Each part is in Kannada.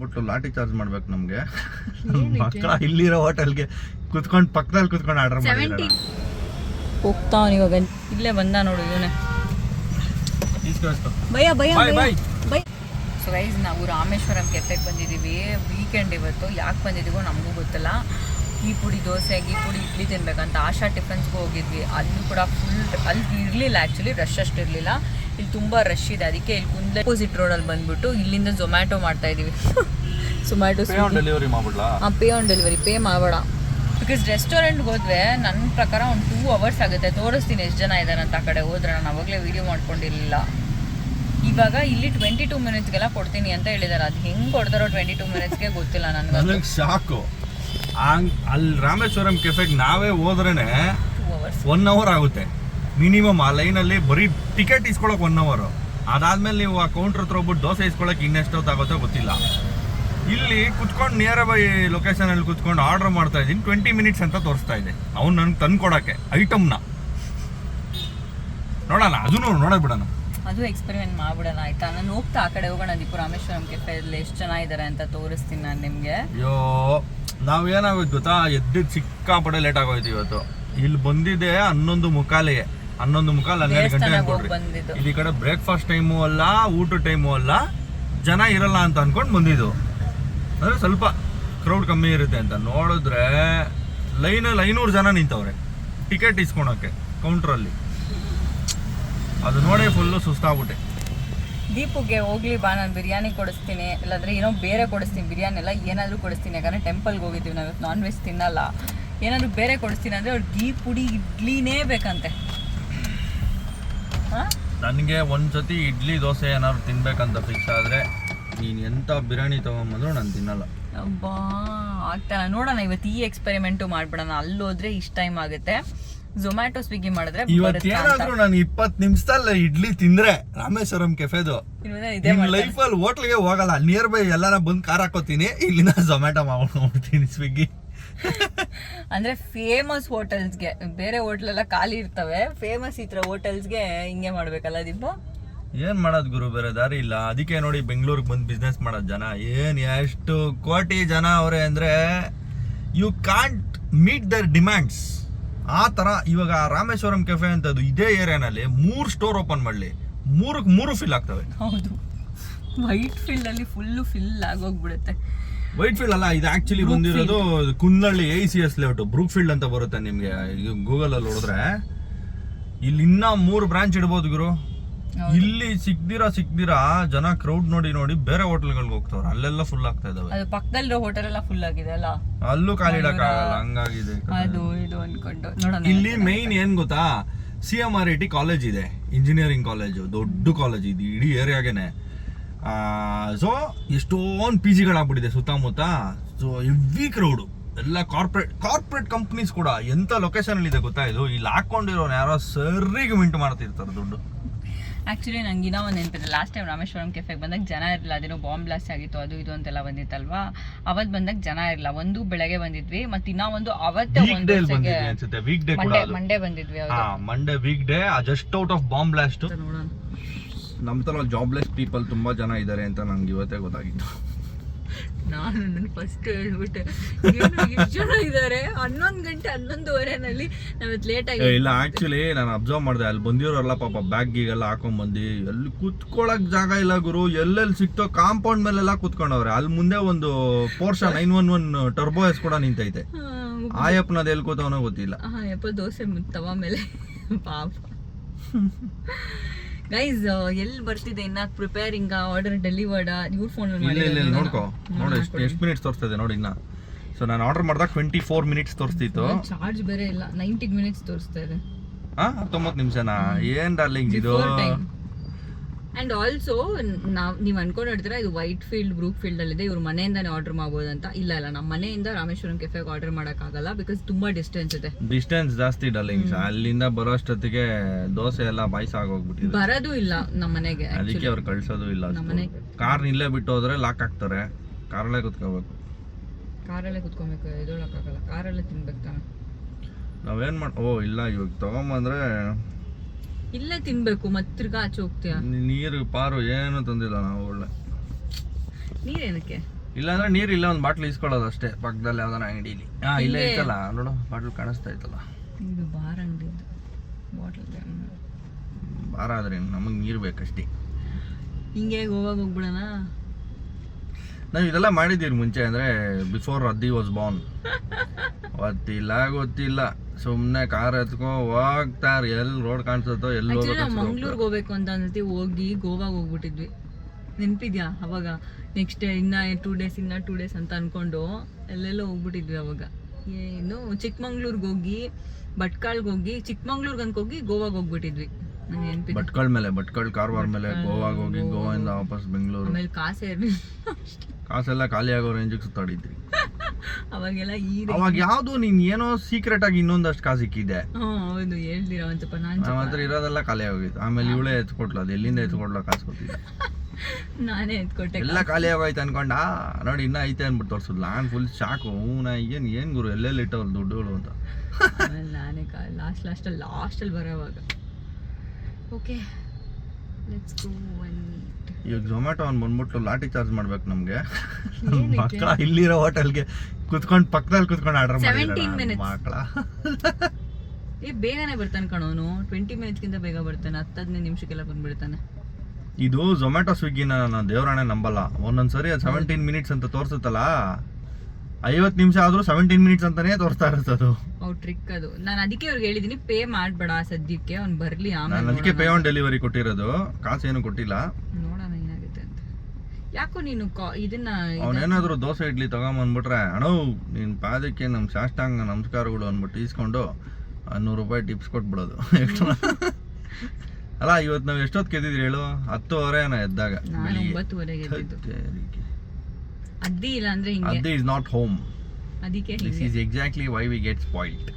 ಬಿಟ್ಟು ಲಾಟಿ ಚಾರ್ಜ್ ಮಾಡ್ಬೇಕು ನಮ್ಗೆ. ಮಕ್ಕಳ ಇಲ್ಲಿರೋ ಹೋಟೆಲ್ಗೆ ಕುತ್ಕೊಂಡು ಪಕ್ಕದಲ್ಲಿ ಕುತ್ಕೊಂಡು ಆರ್ಡರ್ ಮಾಡಿ ಹೋಗ್ತಾವನ್ ಇವಾಗ. ಇಲ್ಲೇ ಬಂದ ನೋಡು ಇವನೇ. ಭಯ ಭಯ. ಭಯ. ಸೊ ಗೈಸ್ ನಾವು ರಾಮೇಶ್ವರಂ ಕೆಫೆಗೆ ಬಂದಿದ್ದೀವಿ. ವೀಕೆಂಡ್ ಇವತ್ತು. ಯಾಕೆ ಬಂದಿದ್ದೀವೋ ನಮಗೂ ಗೊತ್ತಿಲ್ಲ. ಈ ಪುಡಿ ದೋಸೆ ಈ ಪುಡಿ ಇಡ್ಲಿ ತಿನ್ಬೇಕಂತ ಆಶಾ ಟಿಫನ್ಸ್ಗೆ ಹೋಗಿದ್ವಿ. ಅಲ್ಲೂ ಕೂಡ ಫುಲ್ ಅಲ್ಲಿ ಇರಲಿಲ್ಲ ಆ್ಯಕ್ಚುಲಿ ರಶ್ ಅಷ್ಟು ಇರಲಿಲ್ಲ. ಇಲ್ಲಿ ತುಂಬ ರಶ್ ಇದೆ. ಅದಕ್ಕೆ ಇಲ್ಲಿ ಕುಂದ್ಲೆ ಅಪೋಸಿಟ್ ರೋಡಲ್ಲಿ ಬಂದ್ಬಿಟ್ಟು ಇಲ್ಲಿಂದ ಝೊಮ್ಯಾಟೊ ಮಾಡ್ತಾ ಇದ್ದೀವಿ ಝೊಮ್ಯಾಟೊ ಡೆಲಿವರಿ ಹಾಂ ಪೇ ಆನ್ ಡೆಲಿವರಿ ಪೇ ಮಾಡಬೇಡ. ಬಿಕಾಸ್ ರೆಸ್ಟೋರೆಂಟ್ಗೆ ಹೋದ್ರೆ ನನ್ನ ಪ್ರಕಾರ ಒಂದು ಟೂ ಅವರ್ಸ್ ಆಗುತ್ತೆ. ತೋರಿಸ್ತೀನಿ ಎಷ್ಟು ಜನ ಇದ್ದಾರೆ ಅಂತ ಆ ಕಡೆ ಹೋದ್ರೆ. ನಾನು ಅವಾಗಲೇ ವೀಡಿಯೋ ಮಾಡ್ಕೊಂಡಿರಲಿಲ್ಲ. ಇವಾಗ ಇಲ್ಲಿ ಟ್ವೆಂಟಿ ಟೂ ಮಿನಿಟ್ಸ್ಗೆಲ್ಲ ಕೊಡ್ತೀನಿ ಅಂತ ಹೇಳಿದ್ದಾರೆ ಅದು ಹೆಂಗೆ ಕೊಡ್ತಾರೋ ಟ್ವೆಂಟಿ ಟೂ ಮಿನಿಟ್ಸ್ಗೆ ಗೊತ್ತಿಲ್ಲ ನನಗೆ ಶಾಕು. ಸಾಕು ಅಲ್ಲಿ ರಾಮೇಶ್ವರಂ ಕೆಫೆಗೆ ನಾವೇ ಹೋದ್ರೇನೆ ಒನ್ ಅವರ್ ಆಗುತ್ತೆ. ಮಿನಿಮಮ್ ಆ ಲೈನಲ್ಲಿ ಬರೀ ಟಿಕೆಟ್ ಇಸ್ಕೊಳಕ್ ಒನ್ ಅವರ್ ಅದಾದ್ಮೇಲೆ ನೀವು ಆ ಕೌಂಟರ್ ಹತ್ರ ಹೋಗ್ಬಿಟ್ಟು ದೋಸೆ ಇಸ್ಕೊಳಕ್ ಇನ್ನೆಷ್ಟೊತ್ತಾಗುತ್ತೋ ಗೊತ್ತಿಲ್ಲ. ಇಲ್ಲಿ ಕುತ್ಕೊಂಡು ನಿಯರ್ ಬೈ ಲೊಕೇಶನ್ ಅಲ್ಲಿ ಕುತ್ಕೊಂಡು ಆರ್ಡರ್ ಮಾಡ್ತಾ ಇದ್ದೀನಿ. ಟ್ವೆಂಟಿ ಮಿನಿಟ್ಸ್ ಅಂತ ತೋರಿಸ್ತಾ ಇದೆ. ಅವ್ನು ನನ್ಗೆ ತಂದು ಕೊಡಕ್ಕೆ ಐಟಮ್ನ ನೋಡೋಣ ಅದನ್ನು ನೋಡೋಕೆ ಬಿಡೋಣ. ಅದು ಎಕ್ಸ್ಪೆರಿಮೆಂಟ್ ಮಾಡ್ಬಿಡೋಣ ಆಯ್ತಾ? ನಾನು ಹೋಗ್ತಾ ಆ ಕಡೆ ಹೋಗೋಣ ದೀಪು ರಾಮೇಶ್ವರಂ ಕೆಫೆಯಲ್ಲಿ ಎಷ್ಟು ಜನ ಇದ್ದಾರೆ ಅಂತ ತೋರಿಸ್ತೀನಿ ನಾನು ನಿಮಗೆ. ಅಯ್ಯೋ ನಾವೇನಾಗೋಯ್ತು ಗೊತ್ತಾ? ಎದ್ದಿದ್ದು ಸಿಕ್ಕಾಪಡೆ ಲೇಟ್ ಆಗೋಯ್ತು ಇವತ್ತು. ಇಲ್ಲಿ ಬಂದಿದೆ ಹನ್ನೊಂದು ಮುಕ್ಕಾಲಿಗೆ. ಹನ್ನೊಂದು ಮುಕ್ಕಾಲು ಹನ್ನೆರಡು ಗಂಟೆ ಅನ್ಕೊಂಡ್ರಿ. ಬಂದಿದ್ದು. ಇಲ್ಲಿ ಕಡೆ ಬ್ರೇಕ್ಫಾಸ್ಟ್ ಟೈಮು ಅಲ್ಲ ಊಟ ಟೈಮು ಅಲ್ಲ ಜನ ಇರಲ್ಲ ಅಂತ ಅನ್ಕೊಂಡು ಬಂದಿದ್ದು. ಅಂದ್ರೆ ಸ್ವಲ್ಪ ಕ್ರೌಡ್ ಕಮ್ಮಿ ಇರುತ್ತೆ ಅಂತ. ನೋಡಿದ್ರೆ ಲೈನಲ್ಲಿ ಐನೂರು ಜನ ನಿಂತವ್ರೆ ಟಿಕೆಟ್ ಇಸ್ಕೊಳಕ್ಕೆ ಕೌಂಟ್ರಲ್ಲಿ ಅದು ನೋಡಿ ಫುಲ್ಲು ಸುಸ್ತಾಗ್ಬಿಟ್ಟೆ. ದೀಪುಗೆ ಹೋಗ್ಲಿ ಬಾ ನಾನು ಬಿರಿಯಾನಿ ಕೊಡಿಸ್ತೀನಿ. ಇಲ್ಲಾಂದ್ರೆ ಏನೋ ಬೇರೆ ಕೊಡಿಸ್ತೀನಿ ಬಿರಿಯಾನಿ ಎಲ್ಲ ಏನಾದರೂ ಕೊಡಿಸ್ತೀನಿ. ಯಾಕಂದ್ರೆ ಟೆಂಪಲ್ಗೆ ಹೋಗಿದ್ದೀವಿ ನಾವು ನಾನ್ ವೆಜ್ ತಿನ್ನಲ್ಲ. ಏನಾದರೂ ಬೇರೆ ಕೊಡಿಸ್ತೀನಿ ಅಂದರೆ ಅವ್ರು ಘೀ ಪುಡಿ ಇಡ್ಲಿನೇ ಬೇಕಂತೆ. ನನಗೆ ಒಂದ್ಸತಿ ಇಡ್ಲಿ ದೋಸೆ ಏನಾದ್ರು ತಿನ್ಬೇಕಂತ ಫಿಕ್ಸ್ ಆದ್ರೆ ನೀನು ಎಂತ ಬಿರಿಯಾನಿ ತಗೊಂಬಂದ್ರು ನಾನು ತಿನ್ನಲ್ಲ. ಅಬ್ಬಾ ಆಗ್ತಾನ. ನೋಡೋಣ ಇವತ್ತು ಈ ಎಕ್ಸ್ಪೆರಿಮೆಂಟು ಮಾಡ್ಬಿಡೋಣ. ಅಲ್ಲೋದ್ರೆ ಇಷ್ಟ ಟೈಮ್ ಆಗುತ್ತೆ. ಝೊಮ್ಯಾಟೊ ಸ್ವಿಗ್ಗಿ ಮಾಡಿದ್ರೆ. ಇವತ್ತೇನಾದ್ರೂ ನಾನು ಇಪ್ಪತ್ತು ನಿಮಿಷದಲ್ಲಿ ಇಡ್ಲಿ ತಿಂದ್ರೆ ರಾಮೇಶ್ವರಂ ಕೆಫೆದು. ಲೈಫಲ್ಲಿ ಹೋಟ್ಲಿಗೆ ಹೋಗಲ್ಲ. ನಿಯರ್ ಬೈ ಎಲ್ಲಾರ ಬಂದು ಕಾರ್ ಹಾಕೋತೀನಿ. ಇಲ್ಲಿಂದ ಝೊಮ್ಯಾಟೊ ಹೋಗ್ತೀನಿ ಸ್ವಿಗ್ಗಿ ಅಂದ್ರೆ ಫೇಮಸ್ ಹೋಟೆಲ್ಸ್ಗೆ ಬೇರೆ ಹೋಟ್ಲೆಲ್ಲ ಖಾಲಿ ಇರ್ತವೆ. ಫೇಮಸ್ ಈ ಥರ ಹೋಟೆಲ್ಸ್ಗೆ ಹಿಂಗೆ ಮಾಡ್ಬೇಕಲ್ಲ ದಿಬ್ಬ ಏನ್ ಮಾಡೋದ್ ಗುರು ಬೇರೆ ದಾರಿ ಇಲ್ಲ. ಅದಕ್ಕೆ ನೋಡಿ ಬೆಂಗಳೂರಿಗೆ ಬಂದು ಬಿಸ್ನೆಸ್ ಮಾಡೋದ್ ಜನ. ಏನ್ ಎಷ್ಟು ಕೋಟಿ ಜನ ಅವ್ರೆ ಅಂದ್ರೆ you can't meet their demands ಆ ತರ ಇವಾಗ ರಾಮೇಶ್ವರಂ ಕೆಫೆ ಅಂತದ್ದು ಇದೇ ಏರಿಯಾನಲ್ಲಿ ಮೂರು ಸ್ಟೋರ್ ಓಪನ್ ಮಾಡ್ಲಿ. ಮೂರಕ್ಕೆ ಮೂರು ಫಿಲ್ ಆಗ್ತವೆ. ಹೌದು. ವೈಟ್ ಫೀಲ್ಡ್ ಅಲ್ಲಿ ಫುಲ್ಲು ಫಿಲ್ ಆಗೋಗ್ಬಿಡುತ್ತೆ ವೈಟ್ ಫೀಲ್ಡ್ ಅಲ್ಲ ಇದು ಆಕ್ಚುಲಿ ಬಂದಿರೋದು Kunnalli A C S layout Brookefield ಅಂತ ಬರುತ್ತೆ ನಿಮ್ಗೆ. ಗೂಗಲ್ ಅಲ್ಲಿ ನೋಡಿದ್ರೆ. ಇಲ್ಲಿ ಇನ್ನ ಮೂರು ಬ್ರಾಂಚ್ ಇಡ್ಬೋದು ಗುರು. ಇಲ್ಲಿ ಸಿಗ್ದಿರಾ ಸಿಗ್ದಿರಾ ಜನ ಕ್ರೌಡ್ ನೋಡಿ ನೋಡಿ ಬೇರೆ ಹೋಟೆಲ್ಗಳಿಗೆ ಹೋಗ್ತಾವ್ರೆ. ಅಲ್ಲೆಲ್ಲ ಫುಲ್ ಆಗ್ತಾ ಇದಾವೆ. ಅದು ಪಕ್ಕದಲ್ಲಿರೋ ಹೋಟೆಲ್ ಎಲ್ಲ ಫುಲ್ ಆಗಿದೆ ಅಲ್ಲ? ಅಲ್ಲೂ ಖಾಲಿ ಇಡಕ್ಕಾಗಲ್ಲ ಹಂಗಾಗಿದೆ ಕಥೆ. ಅದು ಇದು ಅನ್ಕೊಂಡು. ನೋಡೋಣ ಇಲ್ಲಿ ಮೇನ್ ಏನ್ ಗೊತ್ತಾ? C M R I T college ಇದೆ. ಇಂಜಿನಿಯರಿಂಗ್ ಕಾಲೇಜು ದೊಡ್ಡ ಕಾಲೇಜ್ ಇದು ಇಡೀ ಏರಿಯಾಗೆನೆ ಸೊ ಎಷ್ಟೊಂದು ಪಿ ಜಿಗಳಾಗ್ಬಿಟ್ಟಿದೆ ಸುತ್ತಮುತ್ತ. ಸೊ ಎವ್ರಿ ಕ್ರೌಡು ಎಲ್ಲ ಕಾರ್ಪೊರೇಟ್ ಕಾರ್ಪೊರೇಟ್ ಕಂಪ್ನೀಸ್ ಕೂಡ. ಎಂತ ಲೊಕೇಶನ್ ಇದೆ ಗೊತ್ತಾ ಇದು? ಇಲ್ಲಿ ಹಾಕೊಂಡಿರೋ ಯಾರೋ ಸರಿಗೆ ಮಿಂಟ್ ಮಾಡ್ತಿರ್ತಾರೆ ದುಡ್ಡು. ಆಕ್ಚುಲಿ ನಂಗೆ ಇನ್ನೂ ಒಂದು ನೆನಪಿದೆ. ಲಾಸ್ಟ್ ಟೈಮ್ ರಾಮೇಶ್ವರಂ ಕೆಫೆಗೆ ಬಂದಾಗ ಜನ ಇರಲಿಲ್ಲ. ಅದೇನೋ ಬಾಂಬ್ ಬ್ಲಾಸ್ಟ್ ಆಗಿತ್ತು ಅದು ಇದು ಅಂತೆಲ್ಲ ಬಂದಿತ್ತಲ್ವಾ? ಅವತ್ತು ಬಂದಾಗ ಜನ ಇರಲಿಲ್ಲ. ಒಂದು ಬೆಳಗ್ಗೆ ಬಂದಿದ್ವಿ ಮತ್ತೆ ಇನ್ನೂ ಒಂದು ಅವತ್ತೇ ಮಂಡೇ ಮಂಡೇ ಬಂದಿದ್ವಿ Monday weekday just out of bomb blast ಅಂತ ನಮ್ಮ ತರ ಜಾಬ್ಲೆಸ್ ಪೀಪಲ್ ತುಂಬಾ ಜನ ಇದ್ದಾರೆ ಅಂತ ನಂಗೆ ಇವತ್ತೇ ಗೊತ್ತಾಗಿತ್ತು. ನಾನು ನನ್ನ ಫಸ್ಟ್ ಹೇಳ್ಬಿಟ್ಟೆ ಏನು ಎಷ್ಟು ಜನ ಇದ್ದಾರೆ ಹನ್ನೊಂದು ಗಂಟೆ ಹನ್ನೊಂದುವರೆನಲ್ಲಿ ನಾವಿತ್ತು ಲೇಟ್ ಆಗಿ ಇಲ್ಲ ಆಕ್ಚುಲಿ ನಾನು ಅಬ್ಸರ್ವ್ ಮಾಡಿದೆ ಅಲ್ಲಿ ಬಂದಿರೋರೆಲ್ಲ ಪಾಪ ಬ್ಯಾಗ್ ಗೀಗೆಲ್ಲ ಹಾಕೊಂಡ್ ಬಂದು ಎಲ್ಲಿ ಕುತ್ಕೊಳಕ್ ಜಾಗ ಇಲ್ಲ ಗುರು ಎಲ್ಲೆಲ್ಲಿ ಸಿಕ್ತೋ ಕಾಂಪೌಂಡ್ ಮೇಲೆಲ್ಲ ಕುತ್ಕೊಂಡವ್ರೆ. ಅಲ್ಲಿ ಮುಂದೆ ಒಂದು Porsche nine one one turbo S ಕೂಡ ನಿಂತೈತೆ. ಆಯಪ್ಪನದ್ ಎಲ್ಲಿ ಕೂತವನೋ ಗೊತ್ತಿಲ್ಲ. ಹಾ ಯಪ್ಪ ದೋಸೆ ತವ ಮೇಲೆ. ಪಾಪ. ಗೈಸ್ ಎಲ್ಲಿ ಬರ್ತಿದೆ? ಇನ್ನ ಪ್ರಿಪೇರಿಂಗ್ ಆರ್ಡರ್ ಡೆಲಿವರ್ಡ್ ಇವ್ರ ಫೋನ್ ಇಲ್ಲ ಇಲ್ಲ ಇಲ್ಲ ನೋಡ್ಕೋ. ನೋಡಿ ಎಷ್ಟು ಎಷ್ಟು ಮಿನಿಟ್ಸ್ ತೋರಿಸ್ತದೆ ನೋಡಿ ಇನ್ನ. ಸೊ ನಾನು ಆರ್ಡರ್ ಮಾಡಿದಾಗ ಟ್ವೆಂಟಿ ಫೋರ್ ಮಿನಿಟ್ಸ್ ತೋರಿಸ್ತಿತ್ತು ಚಾರ್ಜ್ ಬೇರೆ ಇಲ್ಲ. ನೈಂಟಿ ಮಿನಿಟ್ಸ್ ತೋರಿಸ್ತಾ ಇದೆ. ಹಾ ಹತ್ತೊಂಬತ್ತು ನಿಮಿಷನಾ? ಏನ್ ಡಾರ್ಲಿಂಗ್ ಇದು? ಅಂಡ್ ಆಲ್ಸೋ ನಾವ್ ನೀವ್ ಅನ್ಕೊಂಡಿರ್ತೀರಾ ಇದು ವೈಟ್ ಫೀಲ್ಡ್ ಬ್ರೂಕ್ ಫೀಲ್ಡ್ ಅಲ್ಲಿ ಇದೆ ಇವ್ರ ಮನೆಯಿಂದಾನೇ ಆರ್ಡರ್ ಮಾಡ್ಬೋದು ಅಂತ. ಇಲ್ಲ ಇಲ್ಲ. ನಮ್ಮ ಮನೆಯಿಂದ ರಾಮೇಶ್ವರಂ ಕೆಫೆಗೆ ಆರ್ಡರ್ ಆಗಲ್ಲ ಬಿಕಾಸ್ ತುಂಬಾ ಡಿಸ್ಟೆನ್ಸ್ ಇದೆ. ಡಿಸ್ಟೆನ್ಸ್ ಜಾಸ್ತಿ ಡಾರ್ಲಿಂಗ್ಸ್ ಅಲ್ಲಿಂದ ಬರೋ ಅಷ್ಟೊತ್ತಿಗೆ ದೋಸೆ ಎಲ್ಲ ಬಾಯ್ಸ ಆಗೋಗ್ಬಿಟ್ಟಿದೆ. ಬರೋದು ಇಲ್ಲ ನಮ್ಮ ಮನೆಗೆ ಅದಕ್ಕೆ ಅವ್ರು ಕಳ್ಸೋದು ಇಲ್ಲ ನಮ್ಮ ಮನೆಗೆ ಕಾರ್ ಇಲ್ಲೇ ಬಿಟ್ಟು ಹೋದ್ರೆ ಲಾಕ್ ಹಾಕ್ತಾರೆ. ಕಾರಲ್ಲೇ ಕುತ್ಕೋಬೇಕು. ಕಾರಲ್ಲೇ ಕುತ್ಕೊಬೇಕು. ಇದೊಳಕ್ಕಾಗಲ್ಲ ಕಾರಲ್ಲೇ ತಿನ್ಬೇಕು ತಾನೆ. ನಾವೇನ್ ಮಾಡ್ ಓ ಇಲ್ಲ ಇವಾಗ ತಗೊಂಬಂದ್ರೆ ಇಲ್ಲೇ ತಿನ್ಬೇಕು ಮತ್ತಿರ್ಗ ಆಚೆ ಹೋಗ್ತೀಯ? ನೀರು ಪಾರು ಏನು ತಂದಿಲ್ಲ ನಾವು ಒಳ್ಳೆ. ನೀರೇನಕ್ಕೆ ಇಲ್ಲಾಂದ್ರೆ ನೀರು ಇಲ್ಲ ಒಂದು ಬಾಟ್ಲ್ ಇಸ್ಕೊಳ್ಳೋದು ಅಷ್ಟೇ ಪಕ್ಕದಲ್ಲಿ ಯಾವ್ದಾನ ಅಂಗಡಿಲಿ. ಹಾ ಇಲ್ಲೇ ಇತ್ತಲ್ಲ ನೋಡು ಬಾಟ್ಲ್ ಕಾಣಿಸ್ತಾ ಇತ್ತಲ್ಲ. ಇದು ಬಾರ್ ಅಂಗಡಿದು ಬಾಟಲ್ ಬಾರ ಆದ್ರೆ ನಮಗೆ ನೀರು ಬೇಕಷ್ಟೇ. ಹಿಂಗೆ ಗೋವಾಗ ಹೋಗ್ಬಿಡೋಣ? ನಾವು ಇದೆಲ್ಲ ಮಾಡಿದ್ದೀರಿ ಮುಂಚೆ ಅಂದ್ರೆ ಬಿಫೋರ್ ಅದಿ ವಾಸ್ ಬಾರ್ನ್ ಗೊತ್ತಿಲ್ಲ ಗೊತ್ತಿಲ್ಲ. ಸುಮ್ಮನೆ ಕಾರ್ ಎತ್ಕೊ ಹೋಗ್ತಾರ ಎಲ್ಲಿ ರೋಡ್ ಕಾಣಿಸುತ್ತೋ ಎಲ್ಲಿ ಆಕ್ಚುಲಿ ನಾವು ಮಂಗ್ಳೂರ್ಗೆ ಹೋಗ್ಬೇಕು ಅಂತ ಅನ್ಸತಿ. ಹೋಗಿ ಗೋವಾಗ ಹೋಗ್ಬಿಟ್ಟಿದ್ವಿ. ನೆನಪಿದ್ಯಾ? ಅವಾಗ ನೆಕ್ಸ್ಟ್ ಇನ್ನ ಟೂ ಡೇಸ್ ಇನ್ನ ಟೂ ಡೇಸ್ ಅಂತ ಅನ್ಕೊಂಡು ಎಲ್ಲೆಲ್ಲೋ ಹೋಗ್ಬಿಟ್ಟಿದ್ವಿ ಅವಾಗ. ಏನು ಚಿಕ್ಕಮಂಗ್ಳೂರ್ಗೆ ಹೋಗಿ ಭಟ್ಕಾಳ್ಗೆ ಹೋಗಿ ಚಿಕ್ಕಮಂಗ್ಳೂರ್ಗೆ ಅನ್ಕೋಗಿ ಗೋವಾಗ ಹೋಗ್ಬಿಟ್ಟಿದ್ವಿ. ನಂಗೆ ಭಟ್ಕಳ ಮೇಲೆ ಭಟ್ಕಳ ಕಾರವಾರ ಮೇಲೆ ಗೋವಾಗ ಹೋಗಿ ಗೋವಾದಿಂದ ವಾಪಸ್ ಬೆಂಗಳೂರು. ಆಮೇಲೆ ಕಾಸೇ ಇರಲಿಲ್ಲ ಕಾಸೆಲ್ಲ ಖಾಲಿ ಆಗೋ ರೇಂಜಿಗೆ ಸುತ್ತಾಡಿದ್ರಿ ಅವಾಗೆಲ್ಲ ಈ ಅವಾಗ ಯಾವ್ದು ನೀನ್ ಏನೋ ಸೀಕ್ರೆಟ್ ಆಗಿ ಇನ್ನೊಂದಷ್ಟು ಕಾಸು ಸಿಕ್ಕಿದ್ದೆ ಹ್ಮ್ ಹೌದು ಹೇಳ್ದಿರ ನಮ್ಮ ಹತ್ರ ಇರೋದೆಲ್ಲ ಖಾಲಿ ಆಗೋಗಿತ್ತು ಆಮೇಲೆ ಇವಳೇ ಎತ್ಕೊಟ್ಲು ಅದು ಎಲ್ಲಿಂದ ಎತ್ಕೊಟ್ಲ ಕಾಸು ಕೊಟ್ಟಿದ್ದೆ ನಾನೇ ಎತ್ಕೊಟ್ಟೆ ಎಲ್ಲ ಖಾಲಿ ಆಗೋಯ್ತು ಅನ್ಕೊಂಡ? ನೋಡಿ ಇನ್ನ ಐತೆ ಅನ್ಬಿಟ್ಟು ತೋರ್ಸಿದ್ಲು ನಾನು ಫುಲ್ ಶಾಕು ಹೂನ ಏನ್ ಏನ್ ಗುರು ಎಲ್ಲೆಲ್ಲಿ ಇಟ್ಟವ್ರು ದುಡ್ಡುಗಳು ಅಂತ. ಆಮೇಲೆ ನಾನೇ ಲಾಸ್ಟ್ ಲಾಸ್ಟಲ್ಲಿ ಲಾಸ್ಟಲ್ಲಿ ಬರೋವಾಗ. ಓಕೆ ಲೆಟ್ಸ್ ಗೋ ಒನ್ ಇವಾಗ ಝೊಮ್ಯಾಟೊ ಅವ್ನು ಬಂದ್ಬಿಟ್ಟು ಲಾಟಿ ಚಾರ್ಜ್ ಮಾಡ್ಬೇಕು ನಮ್ಗೆ. ಮಕ್ಕಳ ಇಲ್ಲಿರೋ ಹೋಟೆಲ್ಗೆ ಕುತ್ಕೊಂಡು ಪಕ್ಕದಲ್ಲಿ ಕುತ್ಕೊಂಡು ಆರ್ಡರ್ 17 minutes. ಮಕ್ಕಳ. ಏ ಬೇಗನೆ ಬರ್ತಾನೆ ಕಣೋನು ಟ್ವೆಂಟಿ ಮಿನಿಟ್ಸ್ಗಿಂತ ಬೇಗ ಬರ್ತಾನೆ. ಹತ್ತು ಹದಿನೈದು ನಿಮಿಷಕ್ಕೆಲ್ಲ ಬಂದ್ಬಿಡ್ತಾನೆ. ಇದು ಝೊಮ್ಯಾಟೊ ಸ್ವಿಗ್ಗಿನ ನಾನು ದೇವರಾಣೆ ನಂಬಲ್ಲ. ಒಂದೊಂದ್ಸರಿ ಸೆವೆಂಟೀನ್ ಮಿನಿಟ್ಸ್ ಅಂತ ತೋರಿಸುತ್ತಲ್ಲ? ಐವತ್ತು ನಿಮಿಷ ಆದ್ರೂ ಸೆವೆಂಟೀನ್ ಮಿನಿಟ್ಸ್ ಅಂತಾನೆ ತೋರಿಸ್ತಾ ಇರುತ್ತೆ ಅದು. ಅವ್ ಟ್ರಿಕ್ ಅದು. ನಾನು ಅದಕ್ಕೆ ಅವ್ರಿಗೆ ಹೇಳಿದೀನಿ ಪೇ ಮಾಡಬೇಡ ಸದ್ಯಕ್ಕೆ. ಅವ್ನು ಬರಲಿ ಆಮೇಲೆ ಅದಕ್ಕೆ ಪೇ ಆನ್ ಡೆಲಿವರಿ ಕೊಟ್ಟಿರೋದು. ಕಾಸು ಏನು ಕೊಟ್ಟಿಲ್ಲ ಯಾಕೋ ನೀನು ಇದನ್ನ ಅವನೇನಾದ್ರೂ ದೋಸೆ ಇಡ್ಲಿ ತಗೊಂಬಂದ್ಬಿಟ್ರೆ ಅಣ್ಣ ನಿನ್ ಪಾದಕ್ಕೆ ನಮ್ ಸಾಷ್ಟಾಂಗ ನಮಸ್ಕಾರಗಳು ಅಂದ್ಬಿಟ್ಟು ಈಸ್ಕೊಂಡು ನೂರು ರೂಪಾಯಿ ಟಿಪ್ಸ್ ಕೊಟ್ಬಿಡೋದು. ಎಕ್ಸ್ಟ್ರಾ ಅಲ್ಲ ಇವತ್ತು ನಾವು ಎಷ್ಟೊತ್ತು ಕೆದ್ದಿದ್ರಿ ಹೇಳು? ಹತ್ತುವರೆ ನಾ ಎದ್ದಾಗ ಅದ್ದಿ ಇಲ್ಲ ಅಂದ್ರೆ ಹಿಂಗೆ. ಅದೇ ಇಸ್ ನಾಟ್ ಹೋಮ್ ಅದಕ್ಕೆ this is exactly why we get spoiled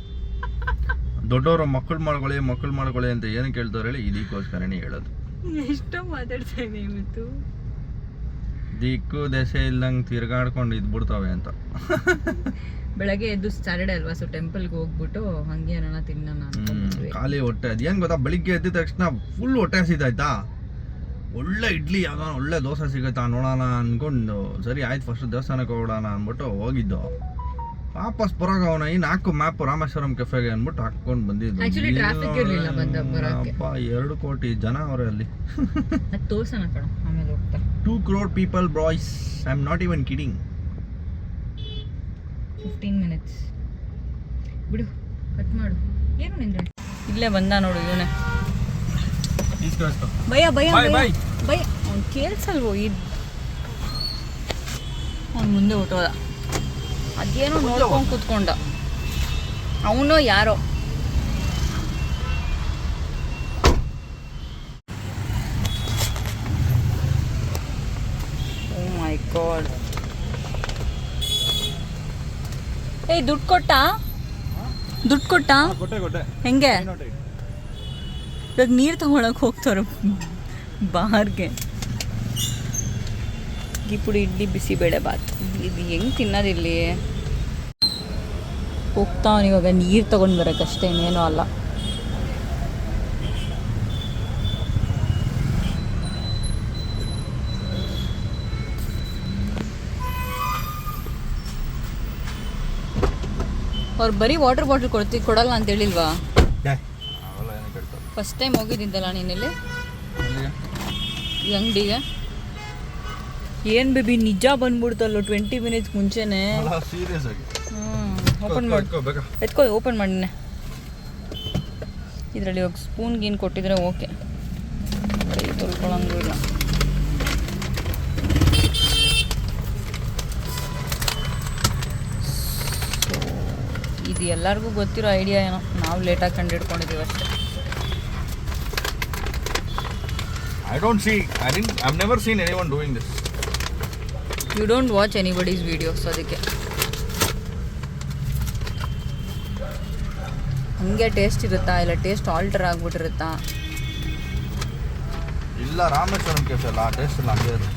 ದೊಡ್ಡವರು ಮಕ್ಕಳು ಮಾಡ್ಕೊಳ್ಳಿ ಮಕ್ಕಳು ಮಾಡ್ಕೊಳ್ಳಿ ಅಂತ ಏನು ಕೇಳ್ತಾರೆ ಹೇಳಿ ಇದಕ್ಕೋಸ್ಕರನೇ ಹೇಳೋದು. ಎಷ್ಟೋ ಮಾತಾಡ್ತಾ ಇವತ್ತು ದಿಕ್ಕು ದೆಸೆ ಇಲ್ಲಂಗೆ ತಿರ್ಗಾಡ್ಕೊಂಡು ಇದ್ಬಿಡ್ತಾವೆ ಅಂತ. ಬೆಳಗ್ಗೆ ಎದ್ದು ಸ್ಯಾಟರ್ಡೆ ಅಲ್ವಾ ಸೊ ಟೆಂಪಲ್ಗೆ ಹೋಗ್ಬಿಟ್ಟು ಹಂಗೆ ಏನಾನ ತಿನ್ನೋಣ ಖಾಲಿ ಹೊಟ್ಟೆ. ಅದೇನು ಗೊತ್ತಾ ಬೆಳಿಗ್ಗೆ ಎದ್ದ ತಕ್ಷಣ ಫುಲ್ ಹೊಟ್ಟೆ ಹಸಿದಾಯ್ತಾ ಒಳ್ಳೆ ಇಡ್ಲಿ ಯಾವ್ದಾನ ಒಳ್ಳೆ ದೋಸೆ ಸಿಗುತ್ತಾ ನೋಡೋಣ ಅನ್ಕೊಂಡು ಸರಿ ಆಯ್ತು ಫಸ್ಟ್ ದೇವಸ್ಥಾನಕ್ಕೆ ಹೋಗೋಣ ಅಂದ್ಬಿಟ್ಟು ಹೋಗಿದ್ದು. ವಾಪಸ್ ಬರೋಗ ಅವನ ಈ ನಾಲ್ಕು ಮ್ಯಾಪ್ ರಾಮೇಶ್ವರಂ ಕೆಫೆಗೆ ಅಂದ್ಬಿಟ್ಟು ಹಾಕ್ಕೊಂಡು ಬಂದಿದ್ದು. ಎರಡು ಕೋಟಿ ಜನ ಅವರಲ್ಲಿ ಅಲ್ಲಿ. ತೋರ್ಸೋಣ ಕಣ ಆಮೇಲೆ 2 crore people, boys. I'm not even kidding. 15 minutes. ಬಿಡು ಕಟ್ ಮಾಡು. ಏನು ನಿಂದ್ರೆ ಇಲ್ಲೇ ಬಂದ ನೋಡು ಇವನೇ. ಭಯ ಭಯ ಭಯ. ಭಯ. ಅವ್ನು ಕೇಳಿಸಲ್ವೋ ಇದು ಅವ್ನು ಮುಂದೆ ಹುಟ್ಟೋದ. ಅದೇನೋ ನೋಡ್ಕೊಂಡು ಕೂತ್ಕೊಂಡ. ಅವನು ಯಾರೋ. ಗಾಡ್ ಏಯ್ ದುಡ್ಡು ಕೊಟ್ಟ? ದುಡ್ಡು ಕೊಟ್ಟ? ಹೆಂಗೆ? ಇವಾಗ ನೀರು ತಗೊಳಕ್ ಹೋಗ್ತಾರ ಬಾರ್ಗೆ. ಪುಡಿ ಇಡ್ಲಿ ಬಿಸಿಬೇಳೆ ಬಾತ್. ಇದು ಹೆಂಗ್ ತಿನ್ನೋದಿಲ್ಲಿ ಹೋಗ್ತಾವನಿವಾಗ ನೀರು ತಗೊಂಡ್ ಬರೋಕ್ಕಷ್ಟೇ ಇನ್ನೇನೂ ಅಲ್ಲ. ಅವ್ರು ಬರೀ ವಾಟರ್ ಬಾಟಲ್ ಕೊಡ್ತಿ ಕೊಡಲ್ಲ ಅಂತ ಹೇಳಿಲ್ವಾ? ಅವೆಲ್ಲ ಏನಕ್ಕೆ ಹೇಳ್ತಾರೆ ಫಸ್ಟ್ ಟೈಮ್ ಹೋಗಿದ್ದಿದ್ದಲ್ಲ ನೀನಿಲ್ಲಿ ಈ ಅಂಗಡಿಗೆ? ಏನು ಬೇಬಿ ನಿಜ ಬಂದ್ಬಿಡ್ತಲ್ಲ ಟ್ವೆಂಟಿ ಮಿನಿಟ್ಸ್ ಮುಂಚೆನೆ? ಸೀರಿಯಸ್ ಆಗಿ. ಓಪನ್ ಮಾಡಿ. ಎತ್ಕೊ ಓಪನ್ ಮಾಡಿನೆ ಇದರಲ್ಲಿ ಇವಾಗ ಸ್ಪೂನ್ ಗೀನ್ ಕೊಟ್ಟಿದ್ರೆ ಓಕೆ ಎಲ್ಲರಿಗೂ ಗೊತ್ತಿರೋ ಐಡಿಯಾ ಏನೋ ನಾವು ಲೇಟಾಗಿ ಕಂಡು ಹಿಡ್ಕೊಂಡಿದ್ದೀವಿ ಅಷ್ಟೇ. Don't see I didn't I have never seen anyone doing this you don't watch anybody's videos ಅದಕ್ಕೆ. ಹಂಗೆ ಟೇಸ್ಟ್ ಇರುತ್ತಾ? ಇಲ್ಲ ಟೇಸ್ಟ್ ಆಲ್ಟರ್ ಆಗ್ಬಿಟ್ಟಿರುತ್ತಾ? ಇಲ್ಲ ರಾಮೇಶ್ವರಂ ಕೇಸಲ್ಲ ಆ ಟೇಸ್ಟ್ ಇಲ್ಲ ಹಂಗೆ ವೈಟ್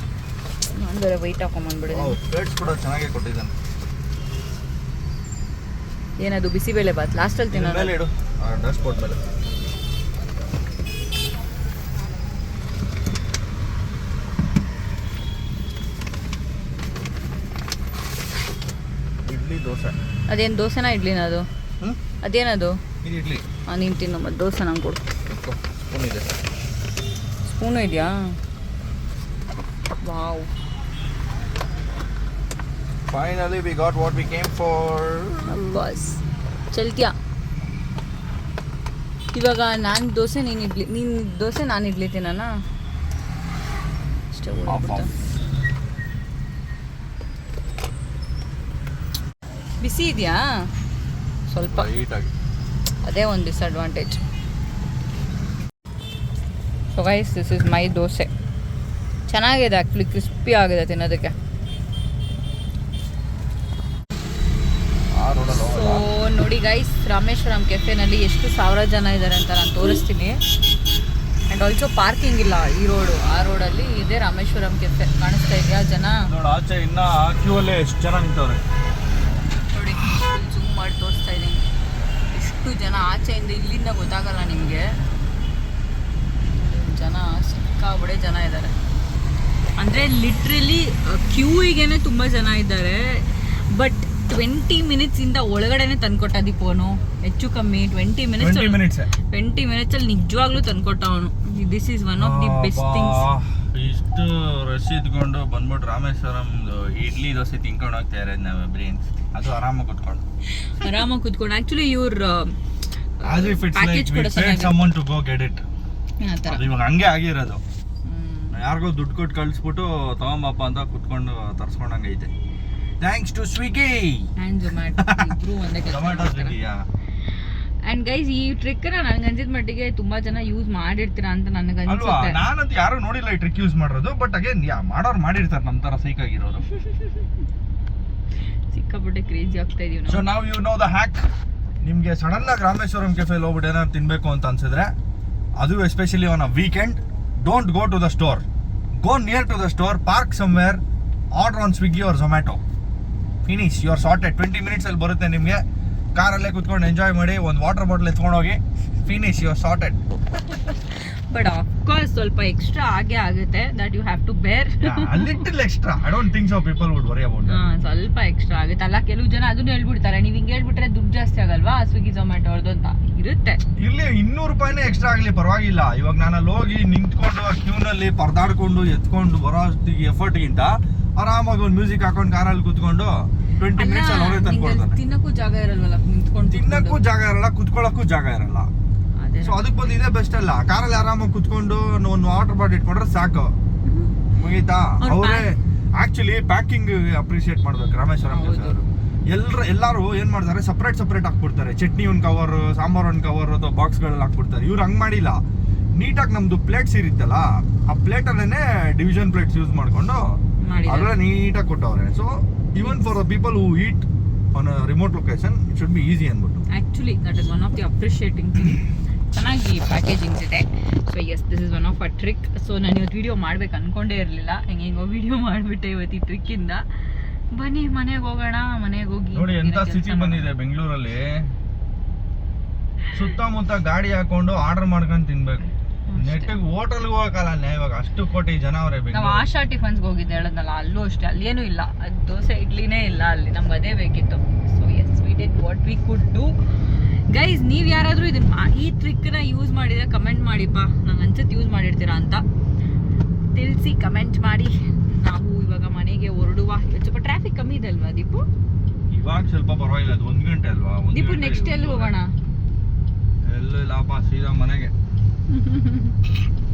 ನಾನು ಬೇರೆ ವೈಟ್ ಹಾಕೊಂಬಂದ್ಬಿಡಿದೆ ಪ್ಲೇಟ್ಸ್ ಕೂಡ ಚೆನ್ನಾಗೇ ಕೊಟ್ಟಿದ್ದಾನೆ. ಏನದು ಬಿಸಿಬೇಳೆ ಬಾತ್ ಲಾಸ್ಟಲ್ಲಿ ತಿನ್ನೋದು? ಇಡ್ಲಿ ದೋಸೆ. ಅದೇನು ದೋಸೆನಾ ಇಡ್ಲಿನ ಅದು? ಅದೇನದು? ಇಡ್ಲಿ. ಆ ನೀನು ತಿನ್ನು ಮತ್ತು ದೋಸೆ ನಂಗೆ ಕೊಡು. ಸ್ಪೂನ್ ಇದೆ. ಸ್ಪೂನು ಇದೆಯಾ? Wow. Finally we got what we came for. ಬಸ್ ಚಲ್ತ್ಯಾ ಇವಾಗ ನಾನು ದೋಸೆ ನೀನು ಇಡ್ಲಿ ನೀನು ದೋಸೆ ನಾನು ಇಡ್ಲಿ ತಿನ್ನೋಣ. ಬಿಸಿ ಇದೆಯಾ ಸ್ವಲ್ಪ ಅದೇ ಒಂದು disadvantage so guys this is my dosa ಚೆನ್ನಾಗಿದೆ ಆ್ಯಕ್ಚುಲಿ ಕ್ರಿಸ್ಪಿ ಆಗಿದೆ ತಿನ್ನೋದಕ್ಕೆ ಆ ರೋಡಲ್ಲಿ ಸೊ ನೋಡಿ ಗೈಸ್ ರಾಮೇಶ್ವರಂ ಕೆಫೆನಲ್ಲಿ ಎಷ್ಟು ಸಾವಿರ ಜನ ಇದ್ದಾರೆ ಅಂತ ನಾನು ತೋರಿಸ್ತೀನಿ. ಆ್ಯಂಡ್ ಆಲ್ಸೋ ಪಾರ್ಕಿಂಗ್ ಇಲ್ಲ ಈ ರೋಡು ಆ ರೋಡಲ್ಲಿ ಇದೆ ರಾಮೇಶ್ವರಂ ಕೆಫೆ ಕಾಣಿಸ್ತಾ ಇದೆಯಾ ಜನ? ನೋಡಿ ಆಚೆ ಇನ್ನ ಕ್ಯೂ ಅಲ್ಲೇ ಎಷ್ಟು ಜನ ನಿಂತವ್ರೆ. ನೋಡಿ ಜೂಮ್ ಮಾಡಿ ತೋರಿಸ್ತಾ ಇದ್ದೀನಿ. ಎಷ್ಟು ಜನ ಆಚೆಯಿಂದ ಇಲ್ಲಿಂದ ಗೊತ್ತಾಗಲ್ಲ ನಿಮಗೆ. ಜನ ಸಿಕ್ಕಾಬಡೆ ಜನ ಇದ್ದಾರೆ ಅಂದರೆ ಲಿಟ್ರಲಿ ಕ್ಯೂಗೇನೆ ತುಂಬ ಜನ ಇದ್ದಾರೆ. ಬಟ್ ಟ್ವೆಂಟಿ ಮಿನಿಟ್ಸ್ ಇಂದ ಒಳಗಡೆನೆ ತಂದ್ಕೊಟ್ಟ ಫೋನು ಹೆಚ್ಚು ಕಮ್ಮಿ twenty minutes twenty minutes twenty ಮಿನಿಟ್ಸಲ್ಲಿ ನಿಜವಾಗ್ಲೂ ತಂದ್ಕೊಟ್ಟ ಅವನು this is one of the best things ಇಷ್ಟು ರಶ್ ಇದ್ಕೊಂಡು ಬಂದ್ಬಿಟ್ಟು ರಾಮೇಶ್ವರಂ ಇಡ್ಲಿ ದೋಸೆ ತಿನ್ಕೊಂಡು ಹೋಗ್ತಾ ಇರೋದು ನಾವು ಬ್ರೇನ್ಸ್ ಅದು ಆರಾಮಾಗಿ ಕುತ್ಕೊಂಡು ಆರಾಮಾಗಿ ಕುತ್ಕೊಂಡು ಆಕ್ಚುಲಿ ಇವ್ರ as if it's like we paid to go get it ಅದು ಇವಾಗ ಹಂಗೆ ಆಗಿರೋದು. ಯಾರಿಗೂ ಯಾರಿಗೋ ದುಡ್ಡು ಕೊಟ್ಟು ಕಳಿಸ್ಬಿಟ್ಟು ತಗೊಂಬಪ್ಪ ಅಂತ ಕುತ್ಕೊಂಡು ತರ್ಸ್ಕೊಂಡಂಗೆ ಐತೆ thanks to Swiggy and Zomato ಇಬ್ರು ಒಂದೇ ಟೊಮ್ಯಾಟೊ ಕೆಲಸ ಸ್ವಿಗ್ಗಿಯಾ ಆ್ಯಂಡ್ ಗೈಸ್ ಈ ಟ್ರಿಕ್ನ ನನಗೆ ಅನ್ಸಿದ ಮಟ್ಟಿಗೆ ತುಂಬಾ ಜನ ಯೂಸ್ ಮಾಡಿರ್ತೀರಾ ಅಂತ ನನಗೆ ಅಲ್ವಾ? ಅನ್ಸುತ್ತೆ ನಾನಂತೂ ಯಾರು ನೋಡಿಲ್ಲ ಈ ಟ್ರಿಕ್ ಯೂಸ್ ಮಾಡೋದು ಬಟ್ ಅಗೇನ್ ಯಾ ಮಾಡೋರು ಮಾಡಿರ್ತಾರೆ ನಮ್ಮ ಥರ ಸೈಕ್ ಆಗಿರೋದು ಸಿಕ್ಕಾಪಟ್ಟೆ ಕ್ರೇಜಿ ಆಗ್ತಾ ಇದೀವಿ ಸೊ ನಾವು. ನಾವು ಯು ನೋ ದ ಹ್ಯಾಕ್ ನಿಮಗೆ ಸಡನ್ ಆಗಿ ರಾಮೇಶ್ವರಂ ಕೆಫೆಲ್ ಹೋಗ್ಬಿಟ್ಟು ಏನಾದ್ರು ತಿನ್ಬೇಕು ಅಂತ ಅನ್ಸಿದ್ರೆ ಅದು especially on a weekend don't go to the store go near to the store park somewhere order on Swiggy or Zomato finish you are sorted twenty ಮಿನಿಟ್ಸಲ್ಲಿ ಬರುತ್ತೆ ನಿಮಗೆ. ಕಾರಲ್ಲೇ ಕುತ್ಕೊಂಡು ಎಂಜಾಯ್ ಮಾಡಿ ಒಂದು ವಾಟರ್ ಬಾಟಲ್ ಎತ್ಕೊಂಡು ಹೋಗಿ finish you are sorted but of course ಸ್ವಲ್ಪ ಎಕ್ಸ್ಟ್ರಾ ಆಗೇ ಆಗುತ್ತೆ that you have to bear little extra I don't think so people would worry about ಸ್ವಲ್ಪ ಎಕ್ಸ್ಟ್ರಾ ಆಗುತ್ತೆ. ಅಲ್ಲ ಕೆಲವು ಜನ ಅದನ್ನ ಹೇಳ್ಬಿಡ್ತಾರೆ. ನೀವು ಹಿಂಗೆ ಹೇಳ್ಬಿಟ್ರೆ ದುಡ್ಡು ಜಾಸ್ತಿ ಆಗಲ್ವಾ? ಸ್ವಿಗ್ಗಿ ಝೊಮ್ಯಾಟೊ ಅವ್ರದ್ದು ಅಂತ. ಇರುತ್ತೆ. ಇಲ್ಲಿ ಇನ್ನೂರು ರೂಪಾಯಿನೇ ಎಕ್ಸ್ಟ್ರಾ ಆಗಲಿ ಪರವಾಗಿಲ್ಲ. ಇವಾಗ ನಾನು ಅಲ್ಲಿ ಹೋಗಿ ನಿಂತ್ಕೊಂಡು ಕ್ಯೂನಲ್ಲಿ ಪರದಾಡ್ಕೊಂಡು ಎತ್ಕೊಂಡು ಬರೋ ಎಫರ್ಟ್ಗಿಂತ ಆರಾಮಾಗಿ ಒಂದು ಮ್ಯೂಸಿಕ್ ಹಾಕೊಂಡು ಕಾರಲ್ಲಿ ಕೂತ್ಕೊಂಡು ಟ್ವೆಂಟಿ ಮಿನಿಟ್ಸ್ ಅಲ್ಲಿ ಅವರೇ ತಂದು ನಿಂಗೆ ಅಲ್ಲಿ ತಿನ್ನಕ್ಕೂ ಜಾಗ ಇರಲ್ವಲ್ಲ ನಿಂತ್ಕೊಂಡು ತಿನ್ನಕ್ಕೂ ಜಾಗ ಇರಲ್ಲ ಕುತ್ಕೊಳ್ಳೋಕ್ಕೂ ಜಾಗ ಇರಲ್ಲ. ಸೊ ಅದಕ್ಕೆ ಬಂದು ಇದೇ ಬೆಸ್ಟ್ ಅಲ್ಲ. ಕಾರಲ್ಲಿ ಆರಾಮಾಗಿ ಕುತ್ಕೊಂಡು ಒಂದು ವಾಟರ್ ಬಾಟಲ್ ಇಟ್ಕೊಂಡ್ರೆ ಸಾಕು. ಮುಗೀತಾ? ಅವ್ರ್ ಆಕ್ಚುಲಿ ಪ್ಯಾಕಿಂಗ್ ಅಪ್ರಿಶಿಯೇಟ್ ಮಾಡ್ಬೇಕು ರಾಮೇಶ್ವರಂ. ಅವರು. ಎಲ್ಲರ ಎಲ್ಲರೂ ಏನ್ ಮಾಡ್ತಾರೆ ಸಪ್ರೇಟ್ ಸಪ್ರೇಟ್ ಹಾಕ್ಬಿಡ್ತಾರೆ. ಚಟ್ನಿ ಒಂದು ಕವರ್ ಸಾಂಬಾರ್ ಒಂದು ಕವರ್ ಅಥವಾ ಬಾಕ್ಸ್ಗಳಲ್ಲಿ ಹಾಕ್ಬಿಡ್ತಾರೆ. ಇವ್ರು ಹಂಗ್ ಮಾಡಿಲ್ಲ. ನೀಟಾಗಿ ನಮ್ದು ಪ್ಲೇಟ್ಸ್ ಇರುತ್ತಲ್ಲ ಆ ಪ್ಲೇಟ್ ಅಲ್ಲೇನೆ ಡಿವಿಷನ್ ಪ್ಲೇಟ್ಸ್ ಯೂಸ್ ಮಾಡ್ಕೊಂಡು ಅದೆಲ್ಲ ನೀಟಾಗಿ ಕೊಟ್ಟವ್ರೆ. So even for the people who eat on remote location it should be easy ಅನ್ಬಿಟ್ಟು actually that is one of the appreciating thing ಚೆನ್ನಾಗಿ ಪ್ಯಾಕೇಜಿಂಗ್ಸ್ ಇದೆ. So yes this is one of a trick so ನಾನು ಇವತ್ತು ವಿಡಿಯೋ ಮಾಡ್ಬೇಕು ಅನ್ಕೊಂಡೇ ಇರಲಿಲ್ಲ. ಹೆಂಗೆ ಹೆಂಗೋ ವಿಡಿಯೋ ಮಾಡಿಬಿಟ್ಟೆ ಇವತ್ತು ಈ ಟ್ರಿಕ್ಕಿಂದ ಬನ್ನಿ ಮನೆಗೆ ಹೋಗೋಣ ಮನೆಗೆ ಹೋಗಿ ನೋಡಿ ಎಂತ ಸಿಟಿ ಸ್ಥಿತಿ ಬಂದಿದೆ ಬೆಂಗಳೂರಲ್ಲಿ. ಸುತ್ತಮುತ್ತ ಗಾಡಿ ಹಾಕೊಂಡು ಆರ್ಡರ್ ಮಾಡ್ಕೊಂಡು ತಿನ್ಬೇಕು. ನೆಟ್ಟಿಗೆ ಹೋಟೆಲ್ಗೆ ಹೋಗಕ್ಕಲ್ಲ ಇವಾಗ ಅಷ್ಟು ಕೋಟಿ ಜನ ಅವರೇ ನಾವು ಆಶಾ ಟಿಫನ್ಸ್ಗೆ ಹೋಗಿದ್ದೆ ಹೇಳದ್ನಲ್ಲ ಅಲ್ಲೂ ಅಷ್ಟೇ ಅಲ್ಲೇನೂ ಇಲ್ಲ. ಅದು ದೋಸೆ ಇಡ್ಲಿನೇ ಇಲ್ಲ ಅಲ್ಲಿ ನಮ್ಗೆ ಅದೇ ಬೇಕಿತ್ತು. So yes we did what we could do guys ನೀವು ಯಾರಾದರೂ ಇದನ್ನ ಈ ಟ್ರಿಕ್ನ ಯೂಸ್ ಮಾಡಿದ್ರೆ ಕಮೆಂಟ್ ಮಾಡಿಪ್ಪ ನಂಗೆ ಅನ್ಸುತ್ತೆ ಯೂಸ್ ಮಾಡಿರ್ತೀರಾ ಅಂತ. ತಿಳಿಸಿ ಕಮೆಂಟ್ ಮಾಡಿ. ನಾವು ಇವಾಗ ಮನೆಗೆ ಹೊರಡುವ. ಸ್ವಲ್ಪ ಟ್ರಾಫಿಕ್ ಕಮ್ಮಿ ಇದೆ ಅಲ್ವಾ ದೀಪು? ಇವಾಗ ಸ್ವಲ್ಪ ಪರವಾಗಿಲ್ಲ ಅದು ಒಂದು ಗಂಟೆ ಅಲ್ವಾ? ದೀಪು ನೆಕ್ಸ್ಟ್ ಎಲ್ಲಿ ಹೋಗೋಣ? ಎಲ್ಲೂ ಇಲ್ಲಪ್ಪ ಸೀದಾ ಮನೆಗೆ. Mm-hmm.